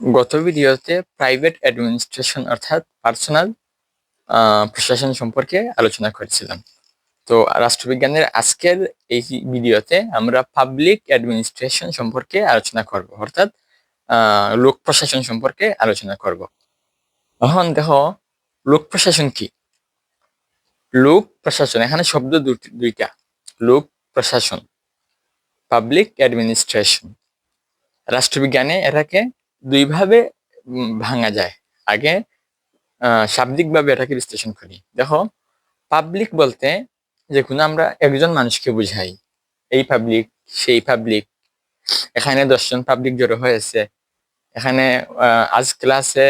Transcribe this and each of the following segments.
গত ভিডিওতে private administration অর্থাৎ পার্সোনাল প্রশাসন সম্পর্কে আলোচনা করেছিলাম। তো রাষ্ট্রবিজ্ঞানের আজকের এই ভিডিওতে আমরা পাবলিক অ্যাডমিনিস্ট্রেশন সম্পর্কে আলোচনা করব, অর্থাৎ লোক প্রশাসন সম্পর্কে আলোচনা করব। এখন দেখো, লোক প্রশাসন কি? লোক প্রশাসন, এখানে শব্দ দুইটা। লোক প্রশাসন পাবলিক অ্যাডমিনিস্ট্রেশন রাষ্ট্রবিজ্ঞানে এটাকে দুইভাবে ভাঙা যায়। আগে শাব্দিকভাবে এটাকে বিশ্লেষণ করি। দেখো পাবলিক বলতে যে কোনো আমরা একজন মানুষকে বুঝাই, এই পাবলিক সেই পাবলিক এখানে দশজন পাবলিক জড়ো হয়েছে, এখানে আজ ক্লাসে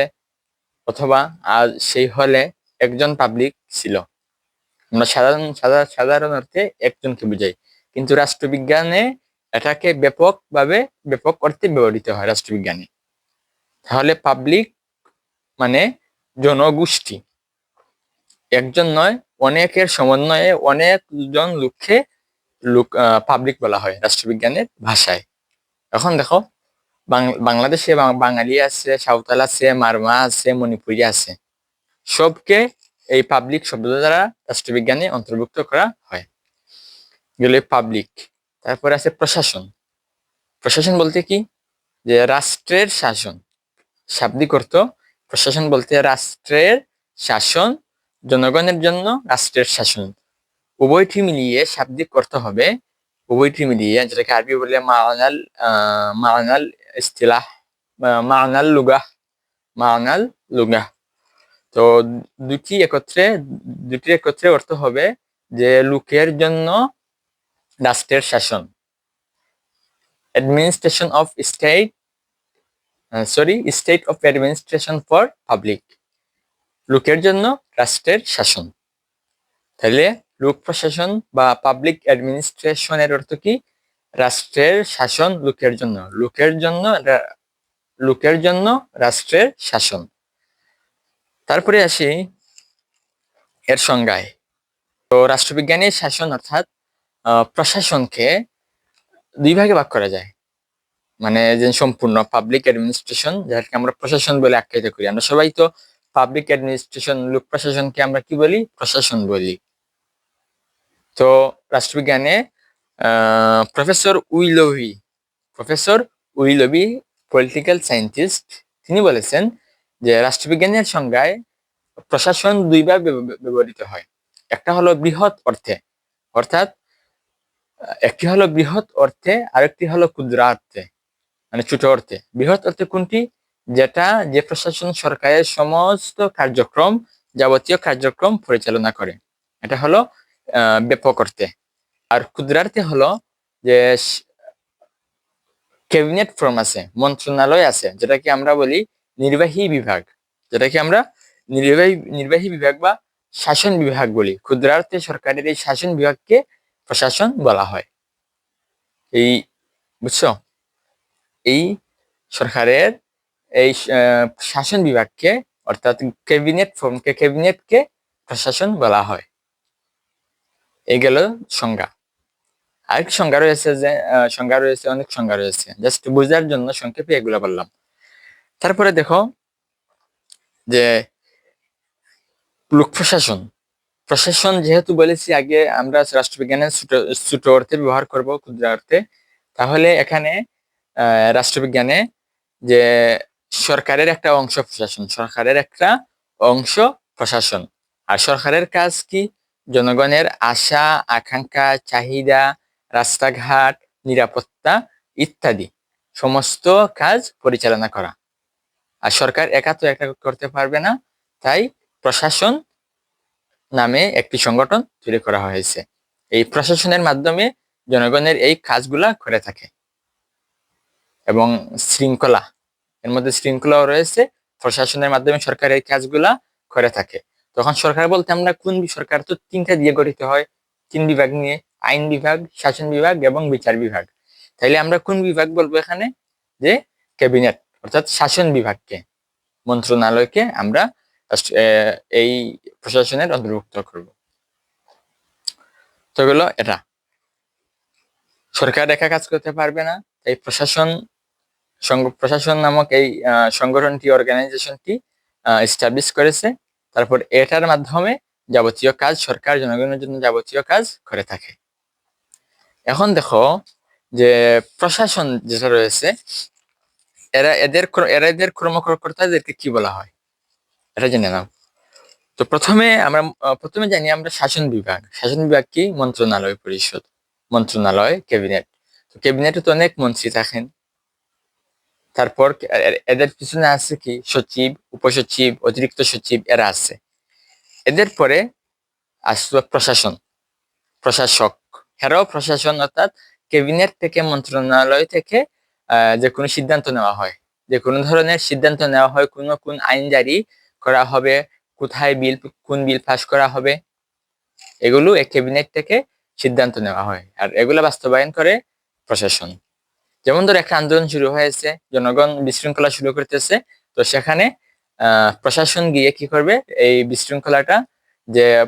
অথবা আজ সেই হলে একজন পাবলিক ছিল। আমরা সাধারণ সাধারণ সাধারণ অর্থে একজনকে বুঝাই। কিন্তু রাষ্ট্রবিজ্ঞানে এটাকে ব্যাপকভাবে, ব্যাপক অর্থে ব্যবহৃত হয় রাষ্ট্রবিজ্ঞানে। তাহলে পাবলিক মানে জনগোষ্ঠী। একজন নয়, অনেকের সমন্বয়ে অনেকজন লোককে লোক পাবলিক বলা হয় রাষ্ট্রবিজ্ঞানের ভাষায়। এখন দেখো বাংলাদেশে বাঙালি আছে, সাঁওতাল আছে, মারমা আছে, মণিপুরি আছে। সবকে এই পাবলিক শব্দ দ্বারা রাষ্ট্রবিজ্ঞানে অন্তর্ভুক্ত করা হয়। এগুলো পাবলিক তারপরে আছে প্রশাসন। প্রশাসন বলতে কি? যে রাষ্ট্রের শাসন। শাব্দিক অর্থ প্রশাসন বলতে রাষ্ট্রের শাসন, জনগণের জন্য রাষ্ট্রের শাসন। উভয়টি মিলিয়ে শাব্দিক অর্থ হবে, উভয়টি মিলিয়ে যেটাকে আরবি বলে মানাল মানাল ইস্তিলাহ মানাল লুগাহ মানাল লুগাহ। তো দুটি একত্রে দুটি একত্রে অর্থ হবে যে লোকের জন্য রাষ্ট্রের শাসন। Administration of state sorry state of administration for public লোকের জন্য রাষ্ট্রের শাসন। তাহলে লোক প্রশাসন বা পাবলিক অ্যাডমিনিস্ট্রেশনের অর্থ কি? রাষ্ট্রের শাসন লোকের জন্য। লোকের জন্য লোকের জন্য রাষ্ট্রের শাসন। তারপরে আসি এর সংজ্ঞায়। তো রাষ্ট্রবিজ্ঞানের শাসন অর্থাৎ প্রশাসনকে দুই ভাগে ভাগ করা যায়। মানে যে সম্পূর্ণ পাবলিক অ্যাডমিনিস্ট্রেশন যাকে আমরা প্রশাসন বলে আখ্যায়িত করি। আমরা সবাই তো পাবলিক অ্যাডমিনিস্ট্রেশন লোক প্রশাসনকে আমরা কি বলি? প্রশাসন বলি। তো রাষ্ট্রবিজ্ঞানে professor Willoughby professor Willoughby political scientist তিনি বলেছেন যে রাষ্ট্রবিজ্ঞানের সংজ্ঞায় প্রশাসন দুইবার ব্যবহৃত হয়। একটা হলো বৃহৎ অর্থে, অর্থাৎ, একটি হলো বৃহৎ অর্থে, আরেকটি হলো ক্ষুদ্র অর্থে মানে ছোট অর্থে বৃহৎ অর্থে কোনটি? যেটা যে প্রশাসন সরকারের সমস্ত কার্যক্রম যাবতীয় কার্যক্রম পরিচালনা করে। এটা হলো ব্যাপক অর্থে। আর ক্ষুদ্রার্থে হলো যে ক্যাবিনেট ফর্ম আছে, মন্ত্রণালয় আছে, যেটাকে আমরা বলি নির্বাহী বিভাগ। যেটাকে আমরা নির্বাহী নির্বাহী বিভাগ বা শাসন বিভাগ বলি। ক্ষুদ্রার্থে সরকারের এই শাসন বিভাগকে প্রশাসন বলা হয়। এই, বুঝছ? এই সরকারের এই শাসন বিভাগকে, অর্থাৎ ক্যাবিনেট ফর্মকে ক্যাবিনেটকে প্রশাসন বলা হয়। এই গেল সংজ্ঞা। আরেকটি সংজ্ঞা রয়েছে যে সংজ্ঞা রয়েছে, অনেক সংজ্ঞা রয়েছে। জাস্ট বোঝার জন্য সংক্ষেপে এগুলো বললাম। তারপরে দেখো যে লোক প্রশাসন। প্রশাসন যেহেতু বলেছি, আগে আমরা রাষ্ট্রবিজ্ঞানের ছোট অর্থে ব্যবহার করব, ক্ষুদ্র অর্থে। তাহলে এখানে রাষ্ট্রবিজ্ঞানে যে সরকারের একটা অংশ প্রশাসন, সরকারের একটা অংশ প্রশাসন। আর সরকারের কাজ কি? জনগণের আশা, আকাঙ্ক্ষা, চাহিদা, রাস্তাঘাট, নিরাপত্তা ইত্যাদি। সমস্ত কাজ পরিচালনা করা। আর সরকার একা তো একা করতে পারবে না, তাই প্রশাসন নামে একটি সংগঠন তৈরি করা হয়েছে। এই প্রশাসনের মাধ্যমে জনগণের এই কাজগুলা করে থাকে। এবং শৃঙ্খলা। এর মধ্যে শৃঙ্খলাও রয়েছে। প্রশাসনের মাধ্যমে সরকার এই কাজগুলা করে থাকে। তখন সরকার বলতে আমরা কোন সরকার তো তিনটা দিয়ে গঠিত হয়। তিন বিভাগ নিয়ে, আইন বিভাগ, শাসন বিভাগ এবং বিচার বিভাগ। তাইলে আমরা কোন বিভাগ বলব এখানে? যে ক্যাবিনেট, অর্থাৎ শাসন বিভাগকে, মন্ত্রণালয়কে আমরা এই প্রশাসনের অন্তর্ভুক্ত করব। তো গেল এটা। সরকার একা কাজ করতে পারবে না, তাই প্রশাসন প্রশাসন নামক এই সংগঠনটি অর্গানাইজেশনটি এস্টাবলিশ করেছে। তারপর এটার মাধ্যমে যাবতীয় কাজ সরকার জনগণের জন্য যাবতীয় কাজ করে থাকে। এখন দেখো যে প্রশাসন যেটা রয়েছে, এরা এদের এরা এদের কর্মকর্তা কর্মকর্তাদেরকে কি বলা হয়? এটা জেনে নাও। তো প্রথমে আমরা প্রথমে জানি আমরা শাসন বিভাগ। শাসন বিভাগ কি? মন্ত্রণালয় পরিষদ, মন্ত্রণালয়, ক্যাবিনেট। তো ক্যাবিনেটে তো অনেক মন্ত্রী থাকেন। তারপর এদের পিছনে আছে কি? সচিব, উপসচিব, অতিরিক্ত সচিব এরা আছে। এদের পরে আসলো প্রশাসন। প্রশাসক। এরাও প্রশাসন অর্থাৎ ক্যাবিনেট থেকে মন্ত্রণালয় থেকে যে কোনো সিদ্ধান্ত নেওয়া হয়। যে কোনো ধরনের সিদ্ধান্ত নেওয়া হয়, কোনো কোন আইন জারি করা হবে, কোথায় বিল, কোন বিল পাস করা হবে, এগুলো এক ক্যাবিনেট থেকে সিদ্ধান্ত নেওয়া হয়। আর এগুলো বাস্তবায়ন করে প্রশাসন। যেমন ধর একটা আন্দোলন শুরু হয়েছে, জনগণ বিশৃঙ্খলা শুরু করতেছে, তো সেখানে প্রশাসন গিয়ে কি করবে? এই বিশৃঙ্খলাটা যে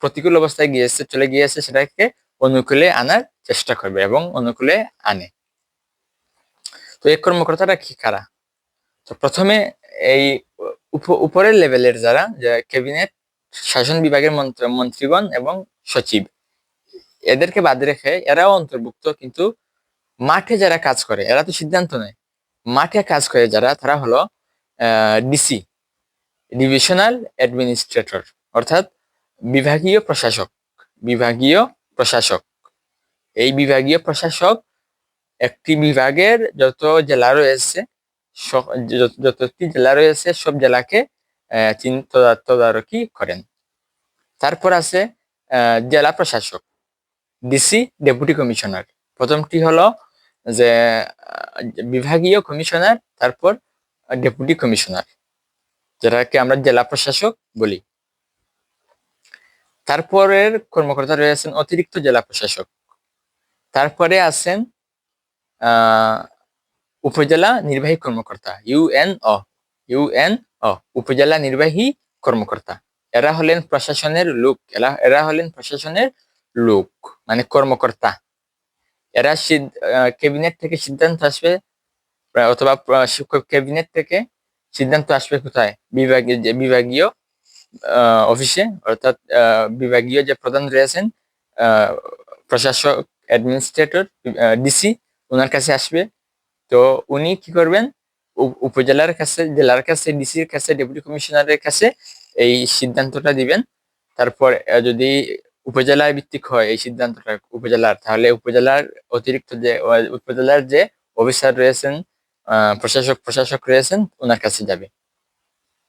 প্রতিকূল অবস্থায় গিয়েছে, চলে গিয়েছে, সেটাকে অনুকূলে আনার চেষ্টা করবে এবং অনুকূলে আনে। তো এই কর্মকর্তাটা কি কারা? তো প্রথমে এই উপ- উপরের লেভেলের যারা ক্যাবিনেট, শাসন বিভাগের মন্ত্র- মন্ত্রীগণ এবং সচিব, এদেরকে বাদ রেখে এরাও অন্তর্ভুক্ত, কিন্তু মাঠে যারা কাজ করে, এরা তো সিদ্ধান্ত নেয়। মাঠে কাজ করে যারা, তারা হলো ডিসি ডিভিশনাল অ্যাডমিনিস্ট্রেটর অর্থাৎ বিভাগীয় প্রশাসক বিভাগীয় প্রশাসক। এই বিভাগীয় প্রশাসক একটি বিভাগের যত জেলা রয়েছে যত- যতটি জেলা রয়েছে, সব জেলাকে তদারকি করেন। তারপর আছে জেলা প্রশাসক ডিসি ডেপুটি কমিশনার প্রথমটি হলো যে, বিভাগীয় কমিশনার, তারপর ডেপুটি কমিশনার, যেটাকে আমরা জেলা প্রশাসক বলি। তারপরের কর্মকর্তা রয়েছেন অতিরিক্ত জেলা প্রশাসক। তারপরে আছেন উপজেলা নির্বাহী কর্মকর্তা ইউএনও ইউএনও উপজেলা নির্বাহী কর্মকর্তা। এরা হলেন প্রশাসনের লোক, এরা এরা হলেন প্রশাসনের লোক মানে কর্মকর্তা। এরা ক্যাবিনেট থেকে সিদ্ধান্ত আসবে অথবা শিক্ষক ক্যাবিনেট থেকে সিদ্ধান্ত আসবে কোথায়? বিভাগীয় যে, বিভাগীয় অফিসে, অর্থাৎ বিভাগীয় যে প্রধান রয়েছেন প্রশাসক, অ্যাডমিনিস্ট্রেটর ডিসি ওনার কাছে আসবে। তো উনি কি করবেন? উপ- উপজেলার কাছে, জেলার কাছে, ডিসির কাছে, ডেপুটি কমিশনারের কাছে এই সিদ্ধান্তটা দিবেন। তারপর যদি উপজেলায় ভিত্তিক হয় এই সিদ্ধান্তটা উপজেলার। তাহলে উপজেলার অতিরিক্ত যে, উপজেলার যে অফিসার রয়েছেন প্রশাসক প্রশাসক রয়েছেন, ওনার কাছে যাবে।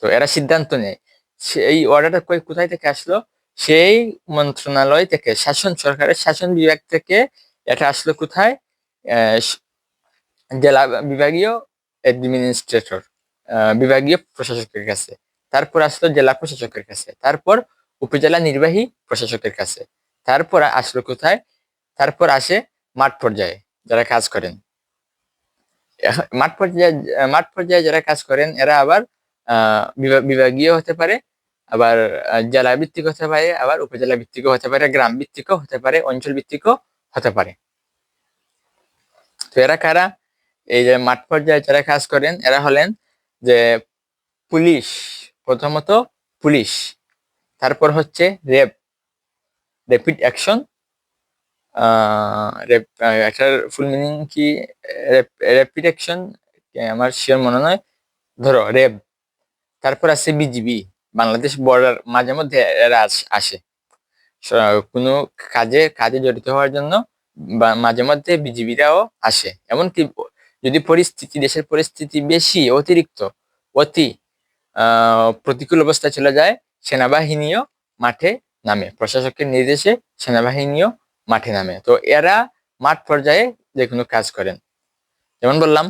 তো এরা সিদ্ধান্ত নেয়। এই অর্ডারটা কোথায় থেকে আসলো? সেই মন্ত্রণালয় থেকে, শাসন, সরকারের শাসন বিভাগ থেকে এটা আসলো কোথায়? জেলা বিভাগীয় অ্যাডমিনিস্ট্রেটর বিভাগীয় প্রশাসকের কাছে। তারপর আসলো জেলা প্রশাসকের কাছে। তারপর উপজেলা নির্বাহী প্রশাসকের কাছে। তারপর আসলো কোথায়? তারপর আসে মাঠ পর্যায়ে যারা কাজ করেন। মাঠ পর্যায়ে মাঠ পর্যায়ে যারা কাজ করেন, এরা আবার বিভাগীয় হতে পারে, আবার জেলা ভিত্তিক হতে পারে, আবার উপজেলা ভিত্তিকও হতে পারে, গ্রাম ভিত্তিকও হতে পারে, অঞ্চল ভিত্তিকও হতে পারে। তো এরা কারা? এই যে মাঠ পর্যায়ে যারা কাজ করেন, এরা হলেন যে পুলিশ, প্রথমত পুলিশ। তারপর হচ্ছে রেপ র্যাপিড অ্যাকশন এটার ফুল মিনিং কি? র্যাপিড অ্যাকশন আমার শিওর মনে নয় ধরো, রেপ, তারপর আছে বিজিবি বাংলাদেশ বর্ডার মাঝে মধ্যে এরা আসে কোনো কাজে কাজে জড়িত হওয়ার জন্য মাঝে মধ্যে বিজিবিরাও আসে। এমনকি যদি পরিস্থিতি, দেশের পরিস্থিতি বেশি অতিরিক্ত, অতি প্রতিকূল অবস্থায় চলে যায় সেনাবাহিনীও মাঠে নামে। প্রশাসকের নির্দেশে সেনাবাহিনীও মাঠে নামে। তো এরা মাঠ পর্যায়ে যে কোনো কাজ করেন। যেমন বললাম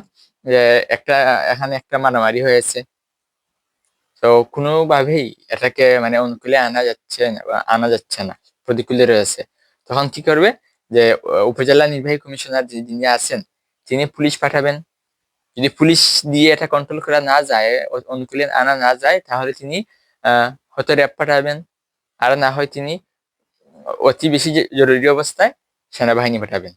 যে একটা, এখানে একটা মারামারি হয়েছে। তো কোনোভাবেই এটাকে মানে অনুকূলে আনা যাচ্ছে না আনা যাচ্ছে না, প্রতিকূলে রয়েছে। তখন কি করবে যে উপজেলা নির্বাহী কমিশনার যিনি আছেন, তিনি পুলিশ পাঠাবেন। যদি পুলিশ দিয়ে এটা কন্ট্রোল করা না যায়, অনুকূলে আনা না যায়, তাহলে তিনি হয়তো র্যাব পাঠাবেন। আর না হয় তিনি অতি বেশি জরুরি অবস্থায় সেনাবাহিনী পাঠাবেন।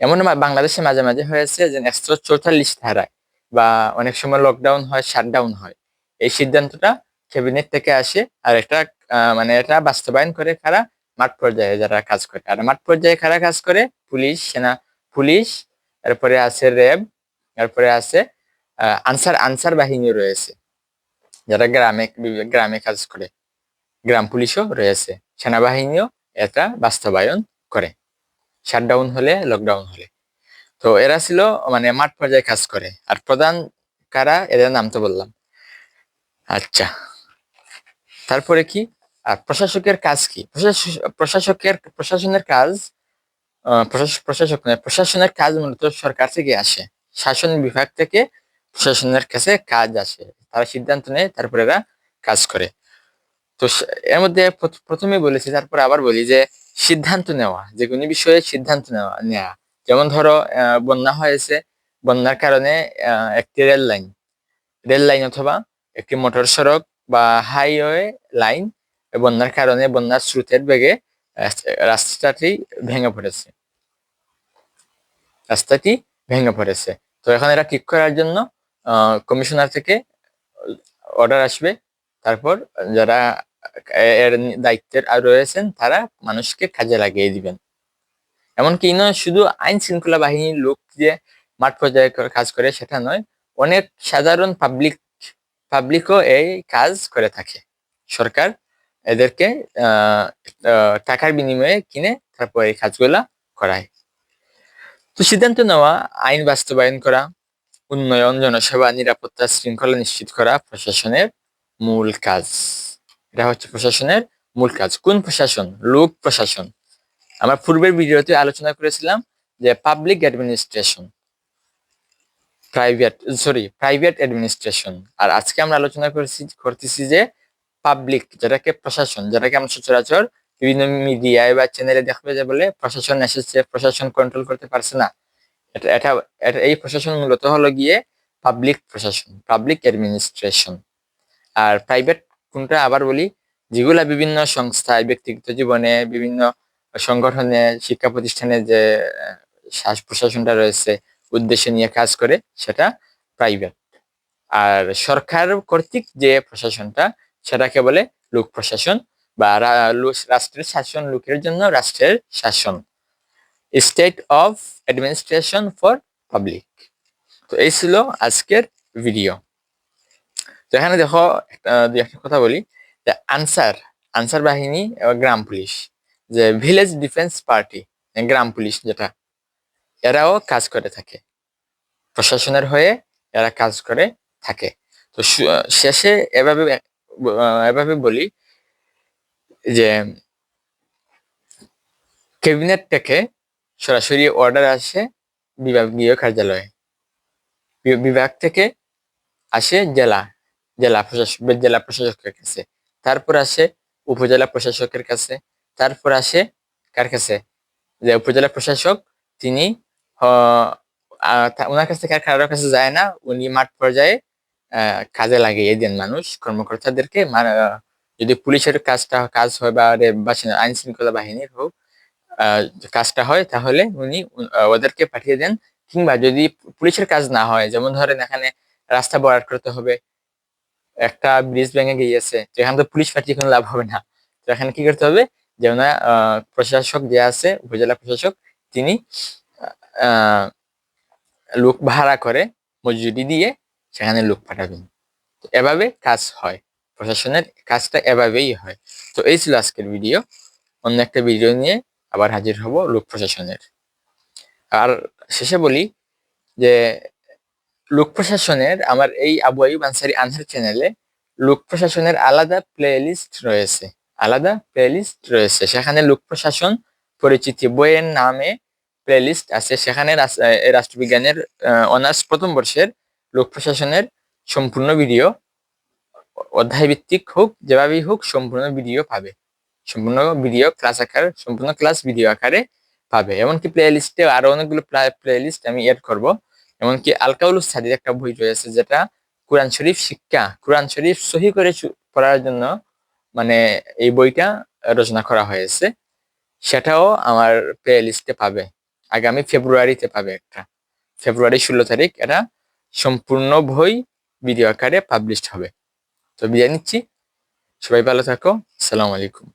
এমন বাংলাদেশে মাঝে মাঝে হয়েছে যে একশো চৌচল্লিশ ধারায় বা অনেক সময় লকডাউন হয় শাটডাউন হয়। এই সিদ্ধান্তটা ক্যাবিনেট থেকে আসে আর এটা মানে এটা বাস্তবায়ন করে কারা মাঠ পর্যায়ে যারা কাজ করে। আর মাঠ পর্যায়ে কারা কাজ করে পুলিশ, সেনা পুলিশ তারপরে আছে র্যাব তারপরে আছে আনসার আনসার বাহিনী রয়েছে। যারা গ্রামে গ্রামে কাজ করে। গ্রাম পুলিশও রয়েছে, সেনাবাহিনীও এটা বাস্তবায়ন করে। শাটডাউন হলে, লকডাউন হলে। তো এরা ছিল মানে মাঠ পর্যায়ে কাজ করে। আর প্রধান কারা? এদের নাম তো বললাম। আচ্ছা। তারপরে কি? আর প্রশাসকের কাজ কি? প্রশাস- প্রশাসকের, প্রশাসনের কাজ প্রশাসক প্রশাসনের কাজ মূলত সরকার থেকে আসে। শাসন বিভাগ থেকে প্রশাসনের কাছে কাজ আসে। তারা সিদ্ধান্ত নেয়, তারপরে এরা কাজ করে। তো এর মধ্যে প্রথ- প্রথমে বলেছি, তারপরে আবার বলি যে সিদ্ধান্ত নেওয়া, যে কোনো বিষয়ে সিদ্ধান্ত নেওয়া নেওয়া যেমন ধরো বন্যা হয়েছে, বন্যার কারণে একটি রেল লাইন রেল লাইন অথবা একটি মোটর সড়ক বা হাইওয়ে লাইন বন্যার কারণে বন্যার স্রোতের বেগে রাস্তাটি ভেঙে পড়েছে। রাস্তাটি ভেঙে পড়েছে। তো এখন এটা ঠিক করার জন্য কমিশনার থেকে অর্ডার আসবে। তারপর যারা এর দায়িত্বের আর রয়েছেন, তারা মানুষকে কাজে লাগিয়ে দিবেন। এমনকি নয় শুধু আইন শৃঙ্খলা বাহিনীর লোক যে মাঠ পর্যায়ে কাজ করে, সেটা নয়, অনেক সাধারণ পাবলিক পাবলিকও এই কাজ করে থাকে। সরকার এদেরকে টাকার বিনিময়ে কিনে তারপর এই কাজগুলা করায়। তো সিদ্ধান্ত নেওয়া, আইন বাস্তবায়ন করা উন্নয়ন, জনসেবা, নিরাপত্তা শৃঙ্খলা নিশ্চিত করা প্রশাসনের মূল কাজ। এটা হচ্ছে প্রশাসনের মূল কাজ। কোন প্রশাসন? লোক প্রশাসন। আমরা পূর্বের ভিডিওতে আলোচনা করেছিলাম যে public administration private sorry private administration আর আজকে আমরা আলোচনা করেছি, করতেছি যে পাবলিক যেটাকে প্রশাসন, যেটাকে আমরা সচরাচর বিভিন্ন মিডিয়ায় বা চ্যানেলে দেখবে যে বলে প্রশাসন এসেছে, প্রশাসন কন্ট্রোল করতে পারছে না। এটা এটা এই প্রশাসন মূলত হলো গিয়ে পাবলিক প্রশাসন পাবলিক অ্যাডমিনিস্ট্রেশন আর প্রাইভেট কোনটা আবার বলি, যেগুলা বিভিন্ন সংস্থায় ব্যক্তিগত জীবনে, বিভিন্ন সংগঠনে, শিক্ষা প্রতিষ্ঠানে যে শ্বাস প্রশাসনটা রয়েছে, উদ্দেশ্য নিয়ে কাজ করে, সেটা প্রাইভেট আর সরকার কর্তৃক যে প্রশাসনটা, সেটাকে বলে লোক প্রশাসন বা রাষ্ট্রের শাসন, লোকের জন্য রাষ্ট্রের শাসন। State of administration for public তো এই ছিল আজকের ভিডিও তো এখানে দেখো দুই একটা কথা বলি। যে আনসার আনসার বাহিনী গ্রাম পুলিশ। যে ভিলেজ ডিফেন্স পার্টি গ্রাম পুলিশ যেটা, এরাও কাজ করে থাকে। প্রশাসনের হয়ে এরা কাজ করে থাকে। তো শেষে এভাবে এভাবে বলি যে ক্যাবিনেট থেকে সরাসরি অর্ডার আসে বিভাগীয় কার্যালয়ে। বিভাগ থেকে আসে জেলা জেলা প্রশাসক জেলা প্রশাসকের কাছে। তারপর আসে উপজেলা প্রশাসকের কাছে। তারপর আসে কার কাছে? যে উপজেলা প্রশাসক, তিনি ওনার কাছ থেকে কারোর কাছে যায় না। উনি মাঠ পর্যায়ে কাজে লাগিয়ে দেন মানুষ, কর্মকর্তাদেরকে। যদি পুলিশের কাজটা কাজ হয় বা আইন শৃঙ্খলা বাহিনীর হোক কাজটা হয়, তাহলে উনি ওদেরকে পাঠিয়ে দেন কিংবা যদি পুলিশের কাজ না হয়, যেমন ধরেন এখানে রাস্তা বরাদ করতে হবে, একটা ব্রিজ ভেঙে গিয়েছে, তো এখানে তো পুলিশ পাঠিয়ে কোনো লাভ হবে না। তো এখানে কি করতে হবে, যে প্রশাসক যে আছে, উপজেলা প্রশাসক, তিনি লোক ভাড়া করে মজুরি দিয়ে সেখানে লোক পাঠাবেন। এভাবে কাজ হয়, প্রশাসনের কাজটা এভাবেই হয়। তো এই ছিল আজকের ভিডিও অন্য একটা ভিডিও নিয়ে আবার হাজির হব লোক প্রশাসনের আর শেষে বলি যে লোক প্রশাসনের আমার এই আবু আইব আনসারি আনসার চ্যানেলে লোক প্রশাসনের আলাদা প্লেলিস্ট রয়েছে। আলাদা প্লেলিস্ট রয়েছে। সেখানে লোক প্রশাসন পরিচিতি বইয়ের নামে প্লেলিস্ট আছে। সেখানে রাষ্ট্রবিজ্ঞানের অনার্স প্রথম বর্ষের লোক প্রশাসনের সম্পূর্ণ ভিডিও অধ্যায় ভিত্তিক হোক, যেভাবেই হোক সম্পূর্ণ ভিডিও পাবে। সম্পূর্ণ ভিডিও ক্লাস আকার, সম্পূর্ণ ক্লাস ভিডিও আকারে পাবে। এমনকি প্লে লিস্টে আরও অনেকগুলো প্লে লিস্ট আমি এড করব। এমনকি আলকাউল সাদির একটা বই রয়েছে যেটা কোরআন শরীফ শিক্ষা। কোরআন শরীফ সহি করে পড়ার জন্য মানে এই বইটা রচনা করা হয়েছে। সেটাও আমার প্লে লিস্টে পাবে। আগামী ফেব্রুয়ারিতে পাবে একটা। ফেব্রুয়ারি ষোলো তারিখ এটা সম্পূর্ণ বই ভিডিও আকারে পাবলিশড হবে। তো বিদায় নিচ্ছি। সবাই ভালো থাকো। আসসালামু আলাইকুম।